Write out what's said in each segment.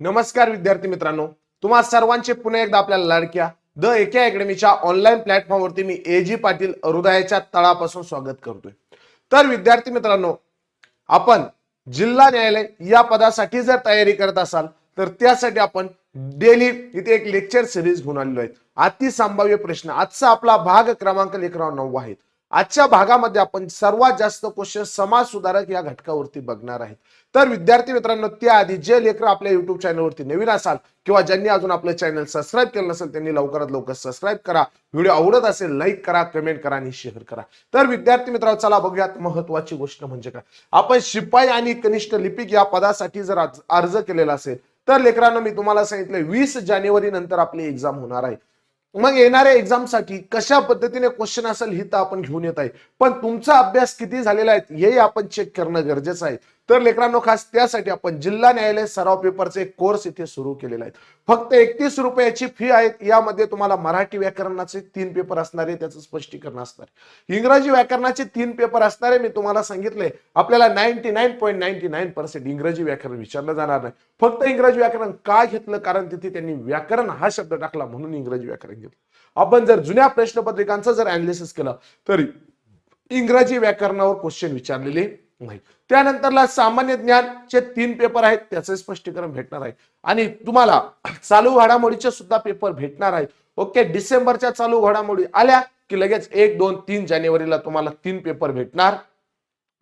नमस्कार विद्यार्थी मित्रांनो. तुम्हा सर्वांचे पुन्हा एकदा आपल्या लाडक्या द एके अकॅडमीच्या ऑनलाईन प्लॅटफॉर्मवरती मी ए जी पाटील हृदयाच्या तळापासून स्वागत करतोय. तर विद्यार्थी मित्रांनो आपण जिल्हा न्यायालय या पदासाठी जर तयारी करत असाल तर त्यासाठी आपण डेली इथे एक लेक्चर सिरीज घेऊन आलेलो आहे. अति संभाव्य प्रश्न. आजचा आपला भाग क्रमांक लेखराव नऊ आहे आजच्या भागामध्ये आपण सर्वात जास्त क्वेश्चन समाज सुधारक या घटकावरती बघणार आहेत. तर विद्यार्थी मित्रांनो त्याआधी जे लेकर आपल्या युट्यूब चॅनलवरती नवीन असाल किंवा ज्यांनी अजून आपलं चॅनल सबस्क्राईब केलं नसेल त्यांनी लवकरात लवकर सबस्क्राईब करा. व्हिडिओ आवडत असेल लाईक करा कमेंट करा आणि शेअर करा. तर विद्यार्थी मित्रांनो चला बघूयात महत्वाची गोष्ट म्हणजे काय. आपण शिपाई आणि कनिष्ठ लिपिक या पदासाठी जर अर्ज केलेला असेल तर लेकरांना मी तुम्हाला सांगितलं वीस जानेवारी नंतर आपली एक्झाम होणार आहे. मग येणाऱ्या एक्झामसाठी कशा पद्धतीने क्वेश्चन असेल ही तर आपण घेऊन येत आहे. पण तुमचा अभ्यास किती झालेला आहे हेही आपण चेक करणं गरजेचं आहे. तर लेकरांनो खास त्यासाठी आपण जिल्हा न्यायालय सराव पेपरचे कोर्स इथे सुरू केलेले आहेत. फक्त एकतीस रुपयाची फी आहे यामध्ये तुम्हाला मराठी व्याकरणाचे तीन पेपर असणार आहे त्याचं स्पष्टीकरण असणार. इंग्रजी व्याकरणाचे तीन पेपर असणार आहे मी तुम्हाला सांगितले. आपल्याला ninety nine point ninety nine percent इंग्रजी व्याकरण विचारलं जाणार नाही. फक्त इंग्रजी व्याकरण का घेतलं? कारण तिथे त्यांनी व्याकरण हा शब्द टाकला म्हणून इंग्रजी व्याकरण घेतलं. आपण जर जुन्या प्रश्नपत्रिकांचं जर अनालिसिस केलं तरी इंग्रजी व्याकरणावर क्वेश्चन विचारलेले नाही. त्यानंतरला सामान्य ज्ञानचे तीन पेपर आहेत त्याचं स्पष्टीकरण भेटणार आहे. आणि तुम्हाला चालू घडामोडीचे सुद्धा पेपर भेटणार आहेत. ओके डिसेंबरच्या चालू घडामोडी आल्या की लगेच एक दोन तीन जानेवारीला तुम्हाला तीन पेपर भेटणार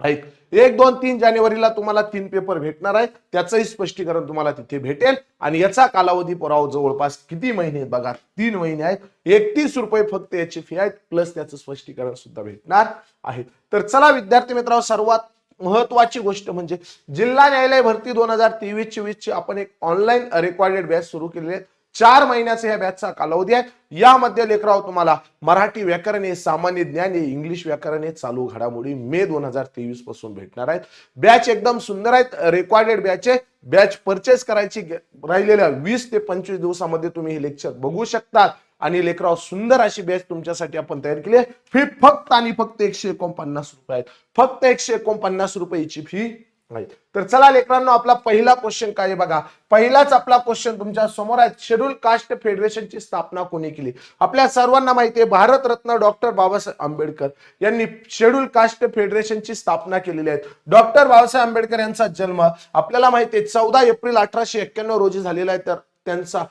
आहेत. एक दोन तीन जानेवारीला तुम्हाला तीन पेपर भेटणार आहे त्याचंही स्पष्टीकरण तुम्हाला तिथे भेटेल. आणि याचा कालावधी पुरावा जवळपास किती महिने आहेत बघा तीन महिने आहेत. एकतीस रुपये फक्त याची फी आहेत प्लस त्याचं स्पष्टीकरण सुद्धा भेटणार आहे. तर चला विद्यार्थी मित्रांनो सर्वात महत्वाची गोष्ट म्हणजे जिल्हा न्यायालय भरती दोन हजार तेवीस चोवीस ची आपण एक ऑनलाईन रेकॉर्डेड बॅच सुरू केलेली आहे. चार महिन्याचा ह्या बॅचचा कालावधी आहे. यामध्ये लेकराव तुम्हाला मराठी व्याकरण सामान्य ज्ञान हे इंग्लिश व्याकरण चालू घडामोडी मे दोन हजार तेवीसपासून भेटणार आहेत. बॅच एकदम सुंदर आहेत. रेकॉर्डेड बॅच आहे. बॅच परचेस करायची राहिलेल्या वीस ते पंचवीस दिवसामध्ये तुम्ही हे लेक्चर बघू शकता आणि लेकराव सुंदर अशी बॅच तुमच्यासाठी आपण तयार केली आहे. फी फक्त आणि फक्त एकशे एकोणपन्नास रुपये आहेत. फक्त एकशे एकोणपन्नास रुपयाची फी आहे तर चला लेकरांनो आपला पहिला क्वेश्चन काय आहे बघा. पहिलाच आपला क्वेश्चन तुमच्यासमोर आहे. शेड्यूल कास्ट फेडरेशनची स्थापना कोणी केली? आपल्या सर्वांना माहिती आहे भारतरत्न डॉक्टर बाबासाहेब आंबेडकर यांनी शेड्यूल कास्ट फेडरेशनची स्थापना केलेली आहे. डॉक्टर बाबासाहेब आंबेडकर यांचा जन्म आपल्याला माहिती आहे चौदा एप्रिल अठराशे एक्क्याण्णव रोजी झालेला आहे. तर त्यांचा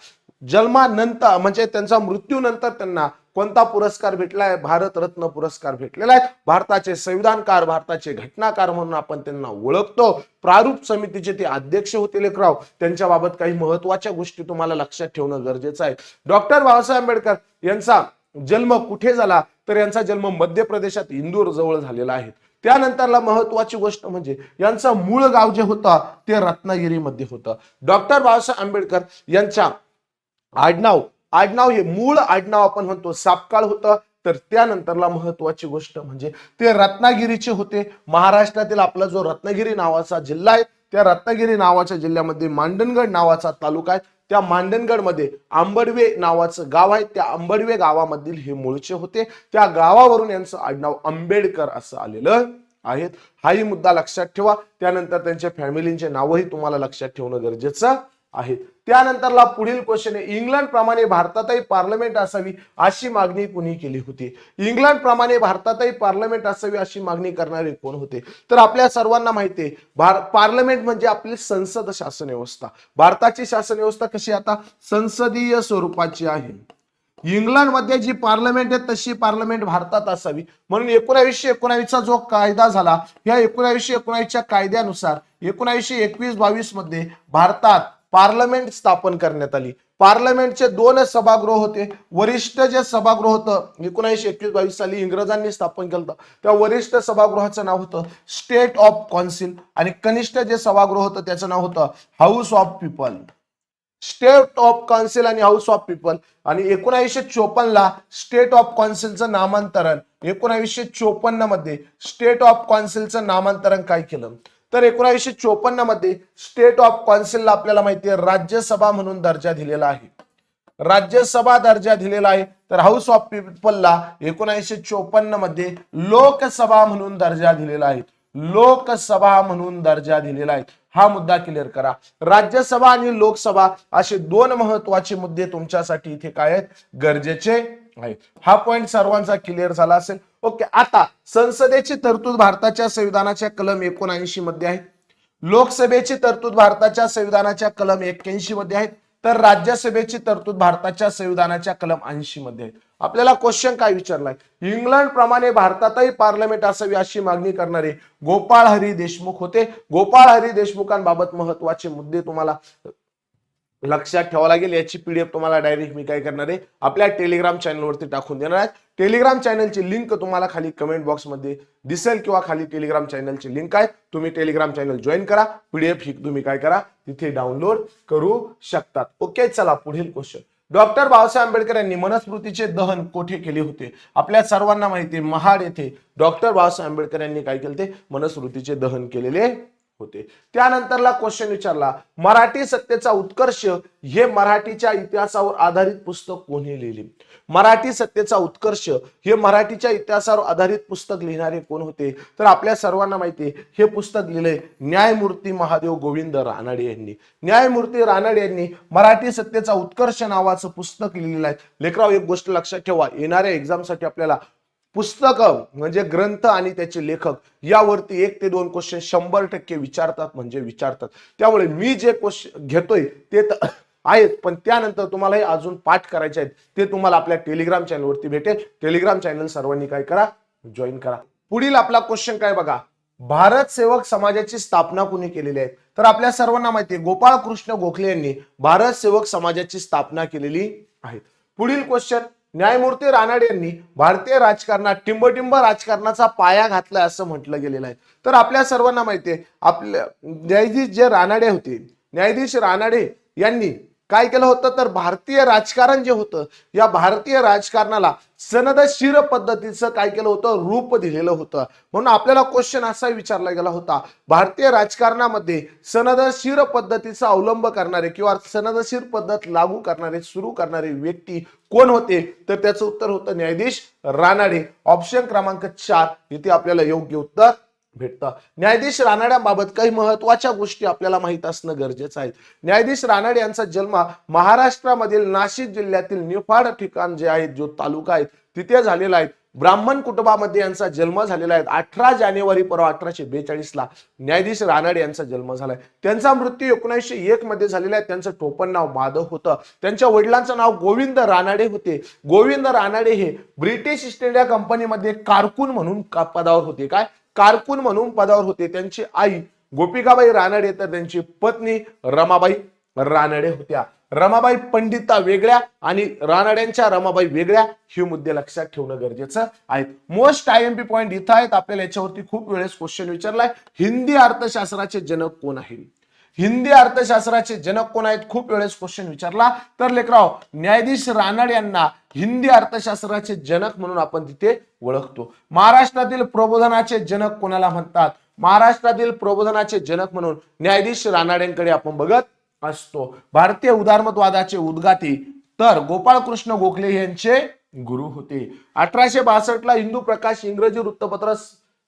जन्मानंतर म्हणजे त्यांचा मृत्यूनंतर त्यांना कोणता पुरस्कार भेटलाय? भारतरत्न पुरस्कार भेटलेला आहे. भारताचे संविधानकार भारताचे घटनाकार म्हणून आपण त्यांना ओळखतो. प्रारूप समितीचे ते अध्यक्ष होते लेकराव. त्यांच्या बाबत काही महत्त्वाच्या गोष्टी तुम्हाला लक्षात ठेवणं गरजेचं आहे. डॉक्टर बाबासाहेब आंबेडकर यांचा जन्म कुठे झाला? तर यांचा जन्म मध्य प्रदेशात इंदूर जवळ झालेला आहे. त्यानंतरला महत्वाची गोष्ट म्हणजे यांचं मूळ गाव जे होतं ते रत्नागिरीमध्ये होतं. डॉक्टर बाबासाहेब आंबेडकर यांच्या आडनाव आडनाव हे मूळ आडनाव आपण म्हणतो. सापकाळ होतं तर त्यानंतरला महत्वाची गोष्ट म्हणजे ते रत्नागिरीचे होते. महाराष्ट्रातील आपला जो रत्नागिरी नावाचा जिल्हा आहे त्या रत्नागिरी नावाच्या जिल्ह्यामध्ये मांडणगड नावाचा तालुका आहे. त्या मांडणगडमध्ये आंबडवे नावाचं गाव आहे. त्या आंबडवे गावामधील हे मूळचे होते. त्या गावावरून यांचं आडनाव आंबेडकर असं आलेलं आहेत. हाही मुद्दा लक्षात ठेवा. त्यानंतर त्यांच्या फॅमिलींचे नावही तुम्हाला लक्षात ठेवणं गरजेचं आहेत. त्यानंतरला पुढील क्वेश्चन आहे. इंग्लंड प्रमाणे भारतातही पार्लमेंट असावी अशी मागणी कुणी केली होती? इंग्लंड प्रमाणे भारतातही पार्लमेंट असावी अशी मागणी करणारे कोण होते? तर आपल्या सर्वांना माहिती आहे भार पार्लमेंट म्हणजे आपली संसद शासन व्यवस्था. भारताची शासन व्यवस्था कशी आता? संसदीय स्वरूपाची आहे. इंग्लंडमध्ये जी पार्लमेंट आहे तशी पार्लमेंट भारतात असावी. म्हणून एकोणावीसशे एकोणावीसचा जो कायदा झाला या एकोणावीसशे एकोणावीसच्या कायद्यानुसार एकोणावीसशे एकवीस बावीसमध्ये भारतात पार्लमेंट स्थापन करण्यात आली. पार्लमेंटचे दोन सभागृह होते. वरिष्ठ जे सभागृह होतं एकोणीसशे एकवीस बावीस साली इंग्रजांनी स्थापन केलं होतं. त्या वरिष्ठ सभागृहाचं नाव होतं स्टेट ऑफ कौन्सिल आणि कनिष्ठ जे सभागृह होतं त्याचं नाव होतं house of people state of council आणि हाऊस ऑफ पीपल आणि एकोणावीसशे चोपन्न ला स्टेट ऑफ काउन्सिलचं नामांतरण. एकोणावीसशे चोपन्नमध्ये स्टेट ऑफ काउन्सिलचं नामांतरण काय केलं? तर एकोणीसशे चोपन्नमध्ये स्टेट ऑफ कौन्सिलला आपल्याला माहिती आहे राज्यसभा म्हणून दर्जा दिलेला आहे. राज्यसभा दर्जा दिलेला आहे तर हाऊस ऑफ पीपलला एकोणीसशे चोपन्नमध्ये लोकसभा म्हणून दर्जा दिलेला आहे. लोकसभा म्हणून दर्जा दिलेला आहे. हा मुद्दा क्लिअर करा. राज्यसभा आणि लोकसभा असे दोन महत्त्वाचे मुद्दे तुमच्यासाठी इथे काय आहेत? गरजेचे आहेत. हा पॉइंट सर्वांचा क्लिअर झाला असेल. ओके आता संसदेची तरतूद भारताच्या संविधानाच्या कलम एकोणऐंशी मध्ये आहे. लोकसभेची तरतूद भारताच्या संविधानाच्या कलम एक्क्याऐंशी मध्ये आहे. तर राज्यसभेची तरतूद भारताच्या संविधानाच्या कलम ऐंशी मध्ये आहे. आपल्याला क्वेश्चन काय विचारलाय? इंग्लंड प्रमाणे भारतातही पार्लमेंट असावी अशी मागणी करणारे गोपाळ हरी देशमुख होते. गोपाळ हरी देशमुखांबाबत महत्त्वाचे मुद्दे तुम्हाला लक्षात ठेवावं लागेल याची पीडीएफ तुम्हाला डायरेक्ट मी काय करणार आहे आपल्या टेलिग्राम चॅनलवरती टाकून देणार आहे. टेलिग्राम चॅनलची लिंक तुम्हाला खाली कमेंट बॉक्समध्ये दिसेल किंवा खाली टेलिग्राम चॅनलची लिंक आहे. तुम्ही टेलिग्राम चॅनल जॉईन करा पीडीएफ ही तुम्ही काय करा तिथे डाउनलोड करू शकतात. ओके चला पुढील क्वेश्चन डॉक्टर बाबासाहेब आंबेडकर यांनी मनस्मृतीचे दहन कोठे केले होते? आपल्या सर्वांना माहिती आहे, महाड येथे डॉक्टर बाबासाहेब आंबेडकर यांनी काय केले ते मनस्मृतीचे दहन केलेले होते. त्यानंतरला क्वेश्चन विचारला मराठी सत्तेचा उत्कर्ष हे मराठीच्या इतिहासावर आधारित पुस्तक कोणी लिहिले? मराठी सत्तेचा उत्कर्ष हे मराठीच्या इतिहासावर आधारित पुस्तक लिहिणारे कोण होते? तर आपल्या सर्वांना माहिती हे पुस्तक लिहिलंय न्यायमूर्ती महादेव गोविंद रानडे यांनी. न्यायमूर्ती रानडे यांनी मराठी सत्तेचा उत्कर्ष नावाचं पुस्तक लिहिलेलं आहे. लेकराव एक गोष्ट लक्षात ठेवा येणाऱ्या एक्झामसाठी आपल्याला पुस्तकं म्हणजे ग्रंथ आणि त्याचे लेखक यावरती एक ते दोन क्वेश्चन शंभर टक्के विचारतात म्हणजे विचारतात. त्यामुळे मी जे क्वेश्चन घेतोय ते तर आहेत पण त्यानंतर तुम्हाला हे अजून पाठ करायचे आहेत. ते तुम्हाला आपल्या टेलिग्राम चॅनलवरती भेटेल. टेलिग्राम चॅनल सर्वांनी काय करा? जॉईन करा. पुढील आपला क्वेश्चन काय बघा? भारत सेवक समाजाची स्थापना कुणी केलेली आहे? तर आपल्या सर्वांना माहिती आहे गोपाळ कृष्ण गोखले यांनी भारत सेवक समाजाची स्थापना केलेली आहे. पुढील क्वेश्चन न्यायमूर्ती रानडे यांनी भारतीय राजकारणात टिंबटिंब राजकारणाचा पाया घातलाय असं म्हटलं गेलेलं आहे. तर आपल्या सर्वांना माहिती आहे आपल्या न्यायाधीश जे रानाडे होते न्यायाधीश रानाडे यांनी काय केलं होतं? तर भारतीय राजकारण जे होतं या भारतीय राजकारणाला सनदशीर पद्धतीचं काय केलं होतं? रूप दिलेलं होतं. म्हणून आपल्याला क्वेश्चन असा विचारला गेला होता. भारतीय राजकारणामध्ये सनदशीर पद्धतीचा अवलंब करणारे किंवा सनदशीर पद्धत लागू करणारे सुरू करणारे व्यक्ती कोण होते? तर त्याचं उत्तर होतं न्यायाधीश रानाडे. ऑप्शन क्रमांक चार. इथे आपल्याला योग्य उत्तर भेटतं. न्यायाधीश रानाड्यांबाबत काही महत्त्वाच्या गोष्टी आपल्याला माहीत असणं गरजेचं आहे. न्यायाधीश रानाडे यांचा जन्म महाराष्ट्रामधील नाशिक जिल्ह्यातील निफाड ठिकाण जे आहे जो तालुका आहे तिथे झालेला आहे. ब्राह्मण कुटुंबामध्ये यांचा जन्म झालेला आहे. अठरा जानेवारी परवा अठराशे बेचाळीस ला न्यायाधीश रानाडे यांचा जन्म झालाय. त्यांचा मृत्यू एकोणीसशे एक मध्ये झालेला आहे. त्यांचं टोपण नाव माधव होतं. त्यांच्या वडिलांचं नाव गोविंद रानाडे होते. गोविंद रानाडे हे ब्रिटिश ईस्ट इंडिया कंपनीमध्ये कारकून म्हणून पदावर होते. काय? कारकून म्हणून पदावर होते. त्यांची आई गोपिकाबाई रानडे तर त्यांची पत्नी रमाबाई रानडे होत्या. रमाबाई पंडिता वेगळ्या आणि रानड्यांच्या रमाबाई वेगळ्या हे मुद्दे लक्षात ठेवणं गरजेचं आहे. Most I M P point इथं आहेत. आपल्याला याच्यावरती खूप वेळेस क्वेश्चन विचारलाय. हिंदी अर्थशास्त्राचे जनक कोण आहे हिंदी अर्थशास्त्राचे जनक कोण आहेत? खूप वेळेस क्वेश्चन विचारला. तर लेकराव न्यायाधीश रानड यांना हिंदी अर्थशास्त्राचे जनक म्हणून आपण तिथे ओळखतो. महाराष्ट्रातील प्रबोधनाचे जनक कोणाला म्हणतात? महाराष्ट्रातील प्रबोधनाचे जनक म्हणून न्यायाधीश रानाड्यांकडे आपण बघत असतो. भारतीय उदारमतवादाचे उद्गाती तर गोपाळकृष्ण गोखले यांचे गुरु होते. अठराशे बासष्ट ला हिंदू प्रकाश इंग्रजी वृत्तपत्र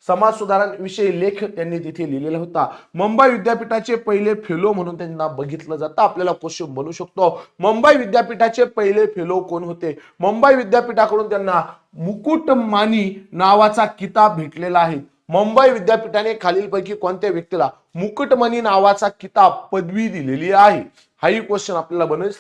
समाज सुधारांविषयी लेख त्यांनी तिथे लिहिलेला होता. मुंबई विद्यापीठाचे पहिले फेलो म्हणून त्यांना बघितलं जातं. आपल्याला क्वेश्चन बनू शकतो. मुंबई विद्यापीठाचे पहिले फेलो कोण होते? मुंबई विद्यापीठाकडून त्यांना मुकुट मानी नावाचा किताब भेटलेला आहे. मुंबई विद्यापीठाने खालीलपैकी कोणत्या व्यक्तीला मुकुटमणी नावाचा किताब पदवी दिलेली आहे? हाही क्वेश्चन आपल्याला बनेल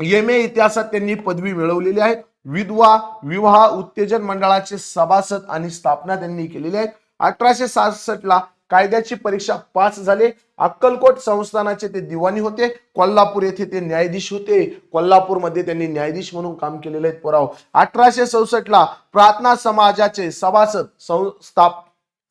एम ए इतिहासात त्यांनी पदवी मिळवलेली आहे. विधवा विवाह उत्तेजन मंडळाचे सभासद आणि स्थापना त्यांनी केलेली आहे अठराशे सहासष्ट ला कायद्याची परीक्षा पास झाले. अक्कलकोट संस्थानाचे ते दिवाणी होते. कोल्हापूर येथे ते न्यायाधीश होते. कोल्हापूरमध्ये त्यांनी न्यायाधीश म्हणून काम केलेले आहेत पुराव. अठराशे चौसष्टला प्रार्थना समाजाचे सभासद संस्थाप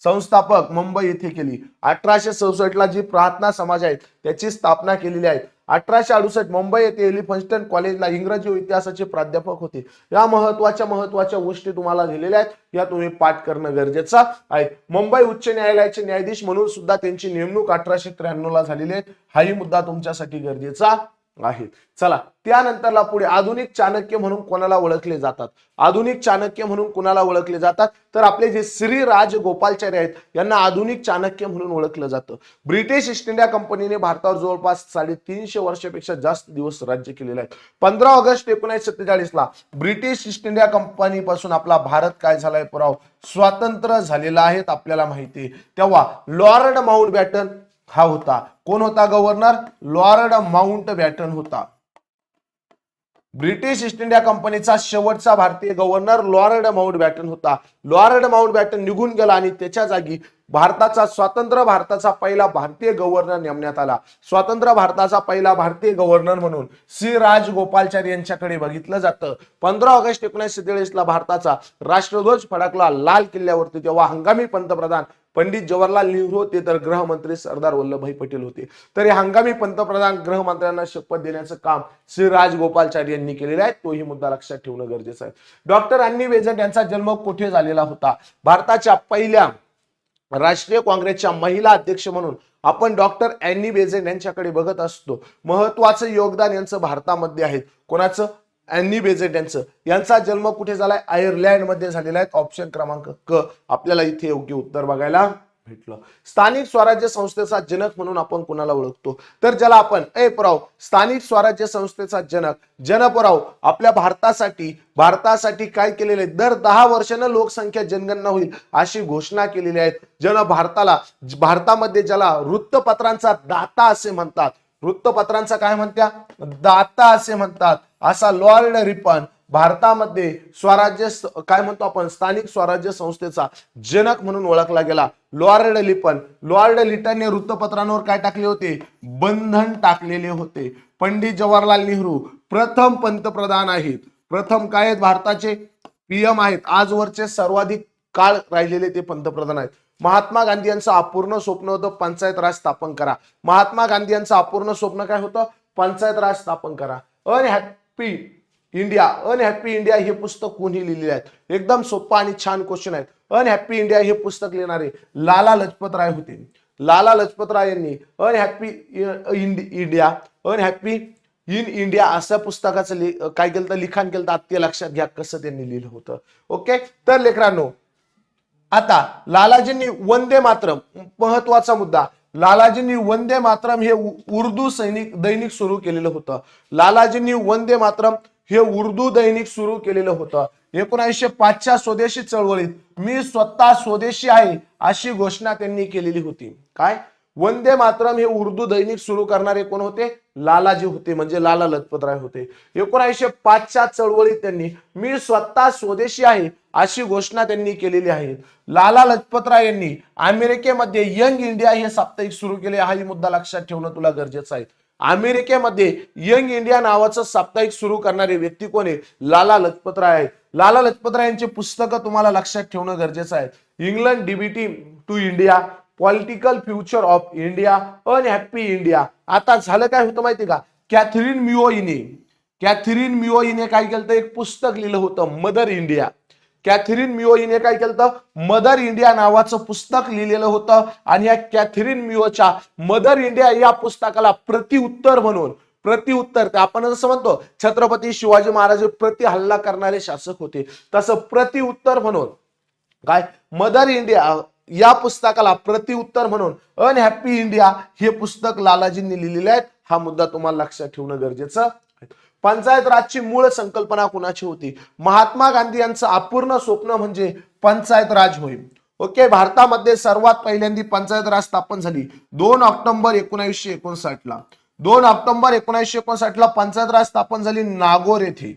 संस्थापक मुंबई येथे केली. अठराशे चौसष्टला जी प्रार्थना समाज आहे त्याची स्थापना केलेली आहे. अठराशे अडुसष्ट मुंबई येथे एलिफन्स्टन कॉलेजला इंग्रजी इतिहासाचे प्राध्यापक होते. या महत्त्वाच्या महत्त्वाच्या गोष्टी तुम्हाला दिलेल्या आहेत. या तुम्ही पाठ करणं गरजेचं आहे. मुंबई उच्च न्यायालयाचे न्यायाधीश म्हणून सुद्धा त्यांची नेमणूक अठराशे त्र्याण्णव ला झालेली आहे. हाही मुद्दा तुमच्यासाठी गरजेचा आहेत. चला त्यानंतरला पुढे आधुनिक चाणक्य म्हणून कोणाला ओळखले जातात? आधुनिक चाणक्य म्हणून कोणाला ओळखले जातात? तर आपले जे श्री राज गोपालचार्य आहेत यांना आधुनिक चाणक्य म्हणून ओळखलं जातं. ब्रिटिश ईस्ट इंडिया कंपनीने भारतावर जवळपास साडेतीनशे वर्षापेक्षा जास्त दिवस राज्य केलेले आहेत. पंधरा ऑगस्ट एकोणीसशे सत्तेचाळीस ला ब्रिटिश ईस्ट इंडिया कंपनीपासून आपला भारत काय झालाय पुराव? स्वातंत्र्य झालेला आहे आपल्याला माहिती आहे. तेव्हा लॉर्ड माउंट बॅटन हा होता. कोण होता गव्हर्नर लॉर्ड माउंट बॅटन होता. ब्रिटिश ईस्ट इंडिया कंपनीचा शेवटचा भारतीय गव्हर्नर लॉर्ड माउंट बॅटन होता. लॉर्ड माउंट बॅटन निघून गेला आणि त्याच्या जागी भारताचा स्वतंत्र भारताचा पहिला भारतीय गव्हर्नर नेमण्यात आला. स्वातंत्र्य भारताचा पहिला भारतीय गव्हर्नर म्हणून श्री राज गोपालचारी यांच्याकडे बघितलं जातं. पंधरा ऑगस्ट एकोणीसशे सत्तेचाळीस ला भारताचा राष्ट्रध्वज फडकला लाल किल्ल्यावरती तेव्हा हंगामी पंतप्रधान पंडित जवाहरलाल नेहरू होते तर गृहमंत्री सरदार वल्लभभाई पटेल होते. तर हे हंगामी पंतप्रधान गृहमंत्र्यांना शपथ देण्याचं काम श्री राजगोपालचारी यांनी केलेलं आहे. तोही मुद्दा लक्षात ठेवणं गरजेचं आहे. डॉक्टर अन्नी बेझंट यांचा जन्म कुठे झालेला होता? भारताच्या पहिल्या राष्ट्रीय काँग्रेसच्या महिला अध्यक्ष म्हणून आपण डॉक्टर अॅनी बेझेंट यांच्याकडे बघत असतो. महत्वाचं योगदान यांचं भारतामध्ये आहे. कोणाचं? अँनी बेझेट यांचं यांचा जन्म कुठे झालाय? आयर्लंडमध्ये झालेला आहे. ऑप्शन क्रमांक क. आपल्याला इथे योग्य उत्तर बघायला भेटलं. स्थानिक स्वराज्य संस्थेचा जनक म्हणून आपण कुणाला ओळखतो? तर ज्याला आपण ए पराव स्थानिक स्वराज्य संस्थेचा जनक जनपराव आपल्या भारतासाठी भारतासाठी काय केलेले आहे? दर दहा वर्षानं लोकसंख्या जनगणना होईल अशी घोषणा केलेली आहे. जन भारताला भारतामध्ये ज्याला वृत्तपत्रांचा दाता असे म्हणतात वृत्तपत्रांचा काय म्हणत्या? दाता असे म्हणतात. असा लॉर्ड रिपन भारतामध्ये स्वराज्य काय म्हणतो आपण? स्थानिक स्वराज्य संस्थेचा जनक म्हणून ओळखला गेला. लॉर्ड लिपन लॉर्ड लिटनने वृत्तपत्रांवर काय टाकले होते? बंधन टाकलेले होते. पंडित जवाहरलाल नेहरू प्रथम पंतप्रधान आहेत. प्रथम काय आहेत? भारताचे पीएम आहेत. आजवरचे सर्वाधिक काळ राहिलेले ते पंतप्रधान आहेत. महात्मा गांधी यांचं अपूर्ण स्वप्न होतं पंचायत राज स्थापन करा. महात्मा गांधी यांचं अपूर्ण स्वप्न काय होतं? पंचायत राज स्थापन करा. अनहॅपी इंडिया अनहॅपी इंडिया हे पुस्तक कोणी लिहिलेले आहेत एकदम सोपं आणि छान क्वेश्चन आहेत. अनहॅपी इंडिया हे पुस्तक लिहिणारे लाला लजपत राय होते. लाला लजपत राय यांनी unhappy India unhappy in India असं पुस्तकाचं लि- काय केलं तर लिखाण केलं तर ते लक्षात घ्या कसं त्यांनी लिहिलं होतं. ओके तर लेकरांनो आता लालाजींनी वंदे मातरम महत्त्वाचा मुद्दा. लालाजींनी वंदे मातरम हे उर्दू सैनिक दैनिक सुरू केलेलं होतं. लालाजींनी वंदे मातरम हे उर्दू दैनिक सुरू केलेलं होतं. एकोणीसशे पाचच्या स्वदेशी चळवळीत मी स्वतः स्वदेशी आहे अशी घोषणा त्यांनी केलेली होती. काय? वंदे मातरम हे उर्दू दैनिक सुरू करणारे कोण होते? लालाजी होते म्हणजे लाला लजपतराय होते. एकोणीसशे पाचच्या चळवळीत त्यांनी मी स्वतः स्वदेशी आहे अशी घोषणा त्यांनी केलेली आहे. लाला लजपतराय यांनी अमेरिकेमध्ये यंग इंडिया हे साप्ताहिक सुरू केले. हा मुद्दा लक्षात ठेवणं तुला गरजेचं आहे. अमेरिकेमध्ये यंग इंडिया नावाचं साप्ताहिक सुरू करणारे व्यक्ती कोण आहे? लाला लजपतराय आहेत लाला लजपतराय यांची पुस्तकं तुम्हाला लक्षात ठेवणं गरजेचं आहे. England DBT to India political future of India unhappy India आता झालं काय होतं माहिती का? कॅथरीन मिओईने कॅथरीन मिओईने काय केलं एक पुस्तक लिहिलं होतं मदर इंडिया कॅथरीन मिओ काय केलं मदर इंडिया नावाचं पुस्तक लिहिलेलं होतं आणि या कॅथरीन मिओच्या मदर इंडिया या पुस्तकाला प्रतिउत्तर म्हणून प्रतिउत्तर ते आपण जसं म्हणतो छत्रपती शिवाजी महाराज प्रति हल्ला करणारे शासक होते. तसं प्रतिउत्तर म्हणून काय? मदर इंडिया या पुस्तकाला प्रतिउत्तर म्हणून अनहॅपी इंडिया हे पुस्तक लालाजींनी लिहिलेले आहेत हा मुद्दा तुम्हाला लक्षात ठेवणं गरजेचं आहे. पंचायत राजची मूळ संकल्पना कुणाची होती? महात्मा गांधी यांचं अपूर्ण स्वप्न म्हणजे पंचायत राज होय. ओके भारतामध्ये सर्वात पहिल्यांदी पंचायत राज स्थापन झाली. दोन ऑक्टोबर एकोणीसशे एकोणसाठ ला दोन ऑक्टोबर एकोणीसशे एकोणसाठ ला पंचायत राज स्थापन झाली नागोर येथे.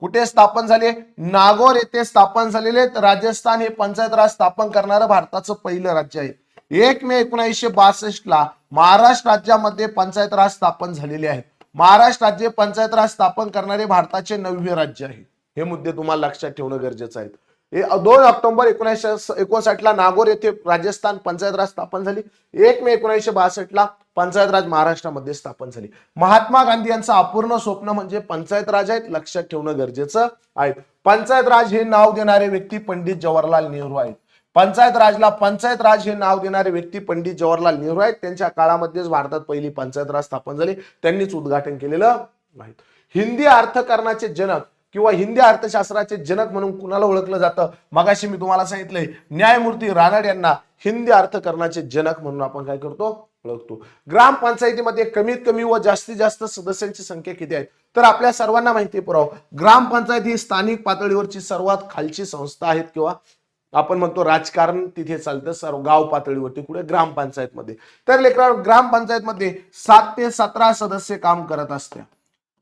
कुठे स्थापन झाले नागोर येथे स्थापन झालेले राजस्थान हे पंचायत राज स्थापन करणारं भारताचं पहिलं राज्य आहे. एक मे एकोणीसशे बासष्ट ला महाराष्ट्र राज्यामध्ये पंचायत राज स्थापन झालेले आहेत. महाराष्ट्र राज्य पंचायत राज स्थापन करणारे भारताचे नववे राज्य आहे. हे मुद्दे तुम्हाला लक्षात ठेवणं गरजेचं आहे. दोन ऑक्टोबर एकोणीसशे एकोणसाठ ला नागोर येथे राजस्थान पंचायत राज स्थापन झाली. एक मे एकोणीसशे बासष्टला पंचायत राज महाराष्ट्रामध्ये स्थापन झाली. महात्मा गांधी यांचं अपूर्ण स्वप्न म्हणजे पंचायत राज आहेत लक्षात ठेवणं गरजेचं आहे. पंचायत राज हे नाव देणारे व्यक्ती पंडित जवाहरलाल नेहरू आहेत. पंचायत राजला पंचायत राज हे नाव देणारे व्यक्ती पंडित जवाहरलाल नेहरू आहेत. त्यांच्या काळामध्येच भारतात पहिली पंचायत राज स्थापन झाली. त्यांनीच उद्घाटन केलेलं आहे. हिंदी अर्थकारणाचे जनक किंवा हिंदी अर्थशास्त्राचे जनक म्हणून कुणाला ओळखलं जातं? मगाशी मी तुम्हाला सांगितलंय न्यायमूर्ती रानड यांना हिंदी अर्थकरणाचे जनक म्हणून आपण काय करतो? ओळखतो. ग्रामपंचायतीमध्ये कमीत कमी व जास्तीत जास्त सदस्यांची संख्या किती आहे? तर आपल्या सर्वांना माहिती पुराव. ग्रामपंचायत ही स्थानिक पातळीवरची सर्वात खालची संस्था आहेत किंवा आपण म्हणतो राजकारण तिथे चालतं सर्व गाव पातळीवरती कुठे? ग्रामपंचायतमध्ये. तर लेकरा ग्रामपंचायतमध्ये सात ते सतरा सदस्य काम करत असते.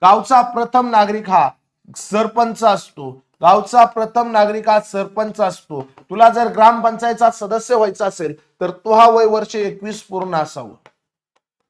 गावचा प्रथम नागरिक हा सरपंच असतो गावचा प्रथम नागरिक हा सरपंच असतो. तुला जर ग्रामपंचायतचा सदस्य व्हायचा असेल तर तो हा वय वर्ष एकवीस पूर्ण असावं.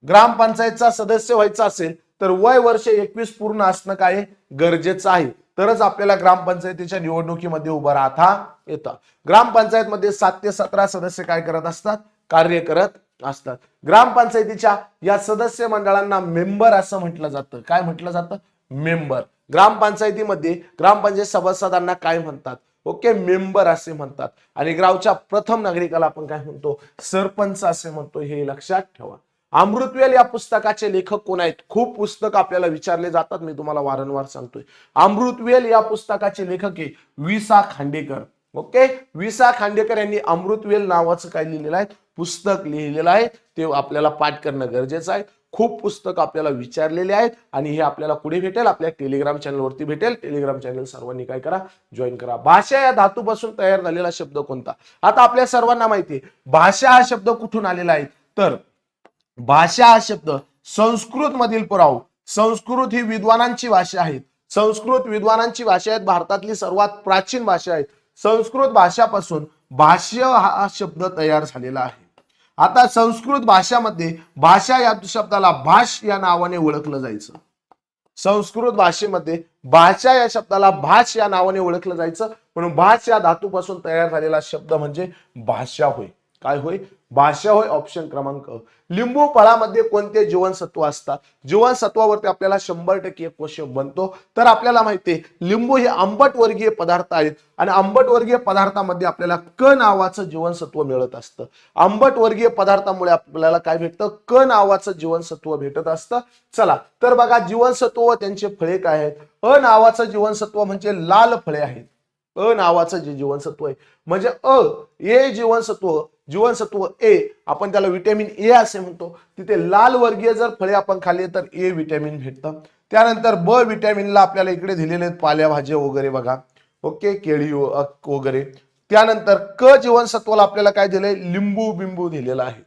ग्रामपंचायतचा सदस्य व्हायचा असेल तर वय वर्ष एकवीस पूर्ण असणं काय? गरजेचं आहे. तरच आपल्याला ग्रामपंचायतीच्या निवडणुकीमध्ये उभं राहता येतं. ग्रामपंचायतमध्ये सात ते सतरा सदस्य काय करत असतात? कार्य करत असतात. ग्रामपंचायतीच्या या सदस्य मंडळांना मेंबर असं म्हटलं जातं. काय म्हटलं जातं? मेंबर. ग्रामपंचायतीमध्ये ग्रामपंचायत सभासदांना काय म्हणतात? ओके मेंबर असे म्हणतात. आणि ग्रावच्या प्रथम नागरिकाला आपण काय म्हणतो? सरपंच असे म्हणतो हे लक्षात ठेवा. अमृतवेल या पुस्तकाचे लेखक कोण आहेत? खूप पुस्तक आपल्याला विचारले जातात मी तुम्हाला वारंवार सांगतोय. अमृतवेल या पुस्तकाचे लेखक आहे visa Khandekar. Okay? Visa Khandekar यांनी अमृतवेल नावाचं काय लिहिलेलं आहे? पुस्तक लिहिलेलं आहे. ते आपल्याला पाठ करणं गरजेचं आहे. खूप पुस्तक आपल्याला विचारलेले आहेत आणि हे आपल्याला पुढे भेटेल. आपल्या टेलिग्राम चॅनलवरती भेटेल. टेलिग्राम चॅनल सर्वांनी काय करा? जॉईन करा. भाषा या धातूपासून तयार झालेला शब्द कोणता? आता आपल्या सर्वांना माहिती आहे. भाषा हा शब्द कुठून आलेला आहे? तर भाषा हा शब्द संस्कृत मधील पुराव. संस्कृत ही विद्वानांची भाषा आहे. संस्कृत विद्वानांची भाषा आहेत. भारतातली सर्वात प्राचीन भाषा आहे. संस्कृत भाषापासून भाष्य हा शब्द तयार झालेला आहे. आता संस्कृत भाषामध्ये भाषा या शब्दाला भाष या नावाने ओळखलं जायचं. संस्कृत भाषेमध्ये भाषा या शब्दाला भाष या नावाने ओळखलं जायचं. म्हणून भाष या धातूपासून तयार झालेला शब्द म्हणजे भाषा होय. काय होय? भाषा होय ऑप्शन क्रमांक. लिंबू फळामध्ये कोणते जीवनसत्व असतात? जीवनसत्वावरती आपल्याला शंभर टक्के क्वेश्चन बनतो. तर आपल्याला माहिती आहे लिंबू हे आंबट वर्गीय पदार्थ आहेत आणि आंबट वर्गीय पदार्थामध्ये आपल्याला क नावाचं जीवनसत्व मिळत असतं. आंबट वर्गीय पदार्थामुळे आपल्याला काय भेटतं? क नावाचं जीवनसत्व भेटत असतं. चला तर बघा जीवनसत्व व त्यांचे फळे काय आहेत? अ नावाचं जीवनसत्व म्हणजे लाल फळे आहेत. अ नावाचं जे जीवनसत्व आहे. म्हणजे अ हे जीवनसत्व जीवनसत्व ए आपण त्याला विटॅमिन ए असे म्हणतो. तिथे लाल वर्गीय जर फळे आपण खाल्ली तर ए व्हिटॅमिन भेटतं. त्यानंतर ब व्हिटॅमिनला आपल्याला इकडे दिलेले आहेत पालेभाज्या वगैरे बघा. ओके केळी वगैरे. त्यानंतर क जीवनसत्वाला आपल्याला काय दिलंय? लिंबू बिंबू दिलेला आहे.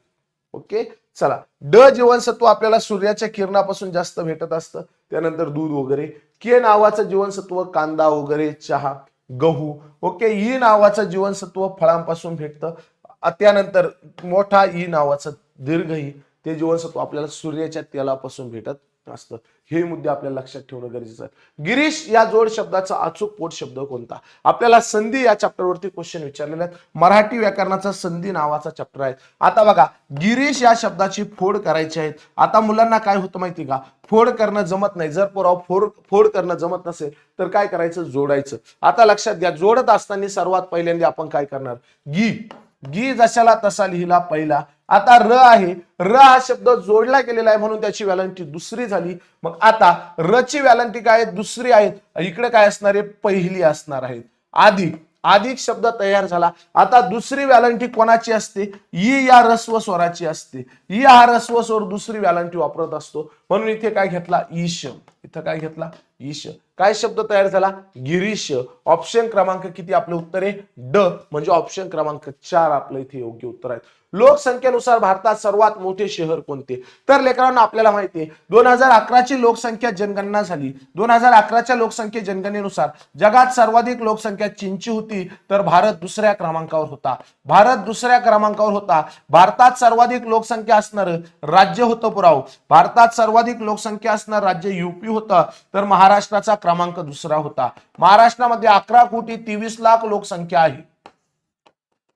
ओके चला. ड जीवनसत्व आपल्याला सूर्याच्या किरणापासून जास्त भेटत असतं. त्यानंतर दूध वगैरे. के नावाचं जीवनसत्व कांदा वगैरे चहा गहू. ओके ई नावाचं जीवनसत्व फळांपासून भेटतं. त्यानंतर मोठा ई नावाचं दीर्घ ई ते जीवनसत्व आपल्याला सूर्याच्या तेलापासून भेटत असतं. हे मुद्दे आपल्याला लक्षात ठेवणं गरजेचं आहे. गिरीश या जोड शब्दाचा अचूक पोट शब्द कोणता? आपल्याला संधी या चॅप्टरवरती क्वेश्चन विचारलेले आहेत. मराठी व्याकरणाचा संधी नावाचा चॅप्टर आहे. आता बघा गिरीश या शब्दाची फोड करायची आहेत. आता मुलांना काय होतं माहिती का? फोड करणं जमत नाही. जर पोराव फोड फोड करणं जमत नसेल तर काय करायचं? जोडायचं. आता लक्षात घ्या जोडत असताना सर्वात पहिल्यांदा आपण काय करणार? गी. गी जशाला तसा लिहिला पहिला. आता र आहे. र हा शब्द जोडला गेलेला आहे म्हणून त्याची व्यालंटी दुसरी झाली. मग आता र ची व्यालंटी काय आहे दुसरी आहेत. इकडे काय असणार? आहे पहिली असणार आहे अधिक अधिक शब्द तयार झाला. आता दुसरी व्यालंटी कोणाची असते? ई या रस्व स्वराची असते. ई हा रस्व स्वर दुसरी व्यालंटी वापरत असतो. म्हणून इथे काय घेतला? ईश इथं काय घेतला? ईश. काय शब्द तयार झाला? गिरीश. ऑप्शन क्रमांक किती? आपलं उत्तर आहे ड. म्हणजे ऑप्शन क्रमांक चार आपलं इथे योग्य उत्तर आहे लोकसंख्येनुसार भारतात सर्वात मोठे शहर कोणते? तर लेकरांना आपल्याला माहिती आहे दोन हजार अकराची लोकसंख्या जनगणना झाली. दोन हजार अकराच्या लोकसंख्ये जनगणनेनुसार जगात सर्वाधिक लोकसंख्या चीनची होती तर भारत दुसऱ्या क्रमांकावर होता. भारत दुसऱ्या क्रमांकावर होता. भारतात सर्वाधिक लोकसंख्या असणारं राज्य होतं पुराव. भारतात सर्वाधिक लोकसंख्या असणार राज्य युपी होतं तर महाराष्ट्राचा क्रमांक दुसरा होता. महाराष्ट्रामध्ये अकरा कोटी तेवीस लाख लोकसंख्या आहे.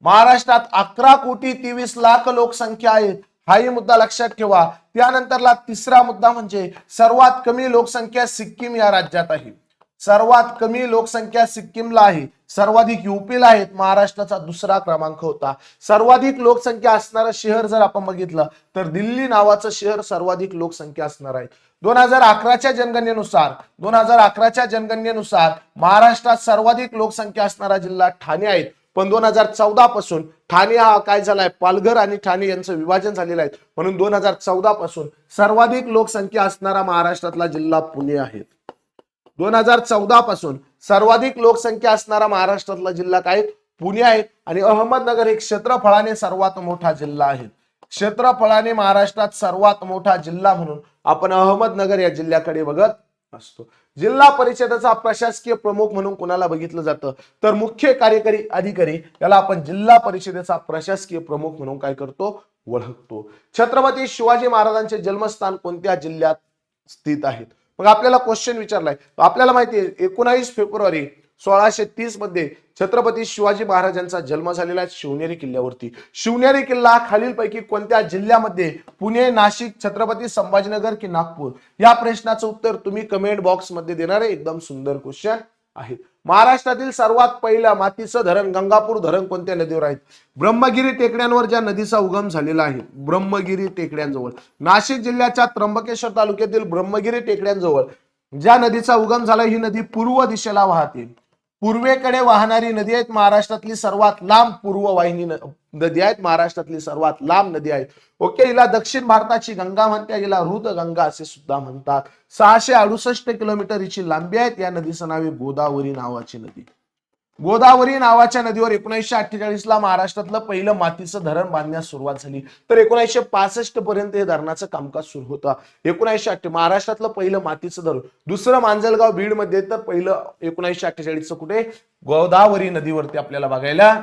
महाराष्ट्रात अकरा कोटी तेवीस लाख लोकसंख्या आहे. हाही मुद्दा लक्षात ठेवा. त्यानंतरला तिसरा मुद्दा म्हणजे सर्वात कमी लोकसंख्या सिक्कीम या राज्यात आहे. सर्वात कमी लोकसंख्या सिक्कीमला आहे. सर्वाधिक युपीला आहेत. महाराष्ट्राचा दुसरा क्रमांक होता. सर्वाधिक लोकसंख्या असणारं शहर जर आपण बघितलं तर दिल्ली नावाचं शहर सर्वाधिक लोकसंख्या असणार आहे. दोन हजार अकराच्या जनगणनेनुसार दोन हजार अकराच्या जनगणनेनुसार महाराष्ट्रात सर्वाधिक लोकसंख्या असणारा जिल्हा ठाणे आहेत पण दोन हजार चौदा पासून ठाणे हा काय झालाय? पालघर आणि ठाणे यांचं विभाजन झालेलं आहे. म्हणून दोन हजार चौदा पासून सर्वाधिक लोकसंख्या असणारा महाराष्ट्रातला जिल्हा पुणे आहे. दोन हजार चौदा पासून सर्वाधिक लोकसंख्या असणारा महाराष्ट्रातला जिल्हा काय? पुणे आहे. आणि अहमदनगर हे क्षेत्रफळाने सर्वात मोठा जिल्हा आहे. क्षेत्रफळाने महाराष्ट्रात सर्वात मोठा जिल्हा म्हणून आपण अहमदनगर या जिल्ह्याकडे बघत असतो. जिल्हा परिषदेचा प्रशासकीय प्रमुख म्हणून कोणाला बघितलं जातं? तर मुख्य कार्यकारी अधिकारी याला आपण जिल्हा परिषदेचा प्रशासकीय प्रमुख म्हणून काय करतो? ओळखतो. छत्रपती शिवाजी महाराजांचे जन्मस्थान कोणत्या जिल्ह्यात स्थित आहेत मग आपल्याला क्वेश्चन विचारलाय. आपल्याला माहिती आहे एकोणावीस फेब्रुवारी सोळाशे तीसमध्ये छत्रपती शिवाजी महाराजांचा जन्म झालेला आहे शिवनेरी किल्ल्यावरती. शिवनेरी किल्ला खालीलपैकी कोणत्या जिल्ह्यामध्ये पुणे नाशिक छत्रपती संभाजीनगर की नागपूर? या प्रश्नाचं उत्तर तुम्ही कमेंट बॉक्समध्ये देणार आहे. एकदम सुंदर क्वेश्चन आहे. महाराष्ट्रातील सर्वात पहिलं मातीचं धरण गंगापूर धरण कोणत्या नदीवर आहेत ब्रह्मगिरी टेकड्यांवर ज्या नदीचा उगम झालेला आहे ब्रह्मगिरी टेकड्यांजवळ. नाशिक जिल्ह्याच्या त्र्यंबकेश्वर तालुक्यातील ब्रह्मगिरी टेकड्यांजवळ ज्या नदीचा उगम झाला ही नदी पूर्व दिशेला वाहते. पूर्वेकडे वाहणारी नदी आहेत महाराष्ट्रातली सर्वात लांब पूर्व वाहिनी नदी आहेत महाराष्ट्रातली सर्वात लांब नदी आहेत. ओके हिला दक्षिण भारताची गंगा म्हणतात हिला हृद गंगा असे सुद्धा म्हणतात. सहाशे अडुसष्ट किलोमीटर हिची लांबी आहेत या नदीचं नाव आहे गोदावरी नावाची नदी. गोदावरी नावाच्या नदीवर एकोणीसशे अठ्ठेचाळीसला महाराष्ट्रातलं पहिलं मातीचं धरण बांधण्यास सुरुवात झाली. तर एकोणीसशे पासष्ट पर्यंत हे धरणाचं कामकाज सुरू होतं. एकोणीसशे अठ्ठे महाराष्ट्रातलं पहिलं मातीचं धरण. दुसरं मांजलगाव बीडमध्ये तर पहिलं एकोणीसशे अठ्ठेचाळीसचं कुठे? गोदावरी नदीवरती आपल्याला बघायला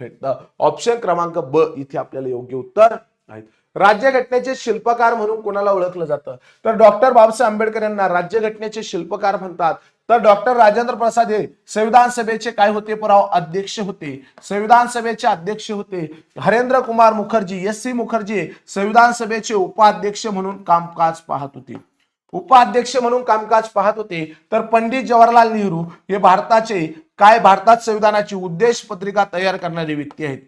भेटतं. ऑप्शन क्रमांक ब इथे आपल्याला योग्य उत्तर आहेत. राज्यघटनेचे शिल्पकार म्हणून कोणाला ओळखलं जातं? तर डॉक्टर बाबासाहेब आंबेडकर यांना राज्यघटनेचे शिल्पकार म्हणतात. तर डॉक्टर राजेंद्र प्रसाद हे संविधान सभेचे काय होते पुराव अध्यक्ष होते. संविधान सभेचे अध्यक्ष होते. हरेंद्र कुमार मुखर्जी एस सी मुखर्जी संविधान सभेचे उपाध्यक्ष म्हणून कामकाज पाहत होते. उपाध्यक्ष म्हणून कामकाज पाहत होते. तर पंडित जवाहरलाल नेहरू हे भारताचे काय भारतात संविधानाची उद्देश पत्रिका तयार करणारी व्यक्ती आहेत.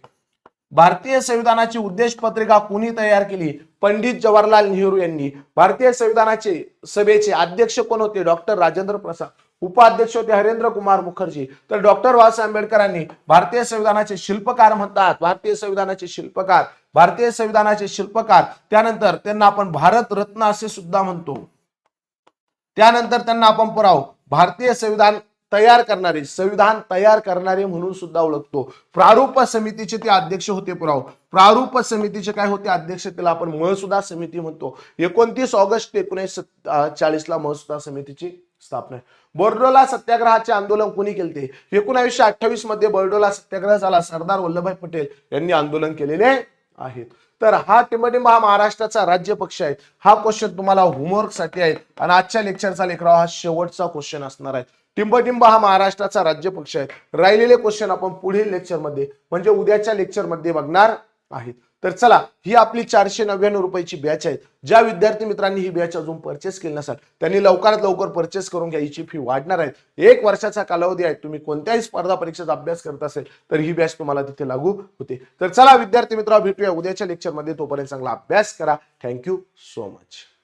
भारतीय संविधानाची उद्देश पत्रिका कुणी तयार केली? पंडित जवाहरलाल नेहरू यांनी. भारतीय संविधानाचे सभेचे अध्यक्ष कोण होते? डॉक्टर राजेंद्र प्रसाद. उपाध्यक्ष होते हरेंद्र कुमार मुखर्जी. तर डॉक्टर बाबासाहेब आंबेडकरांनी भारतीय संविधानाचे शिल्पकार म्हणतात. भारतीय संविधानाचे शिल्पकार भारतीय संविधानाचे शिल्पकार. त्यानंतर त्यांना आपण भारत रत्न असे सुद्धा म्हणतो. त्यानंतर त्यांना आपण पुराव भारतीय संविधान तयार करणारे संविधान तयार करणारे म्हणून सुद्धा ओळखतो. प्रारूप समितीचे ते अध्यक्ष होते पुराव. प्रारूप समितीचे काय होते अध्यक्ष? त्याला आपण महसुदा समिती म्हणतो. एकोणतीस ऑगस्ट एकोणीसशे चाळीस ला महसुदा समितीची स्थापना. आहे. बोर्डोला सत्याग्रहाचे आंदोलन कोणी केले एकोणावीसशे अठ्ठावीसमध्ये बोर्डोला सत्याग्रह झाला. सरदार वल्लभभाई पटेल यांनी आंदोलन केलेले आहेत. तर हा टिंबटिंब हा महाराष्ट्राचा राज्य पक्ष आहे. हा क्वेश्चन तुम्हाला होमवर्कसाठी आहे. आणि आजच्या लेक्चरचा लेकराव हा शेवटचा क्वेश्चन असणार आहे. टिंबटिंब हा महाराष्ट्राचा राज्य पक्ष आहे. राहिलेले क्वेश्चन आपण पुढील लेक्चरमध्ये म्हणजे उद्याच्या लेक्चरमध्ये बघणार आहेत. तर चला ही आपली चारशे नव्याण्णव रुपयाची बॅच आहे. ज्या विद्यार्थी मित्रांनी ही बॅच अजून परचेस केली नसाल त्यांनी लवकरात लवकर परचेस करून घ्या. हिची फी वाढणार आहे. एक वर्षाचा कालावधी आहे. तुम्ही कोणत्याही स्पर्धा परीक्षेचा अभ्यास करत असेल तर ही बॅच तुम्हाला तिथे लागू होते. तर चला विद्यार्थी मित्र भेटूया उद्याच्या लेक्चरमध्ये तोपर्यंत चांगला अभ्यास करा. Thank you so much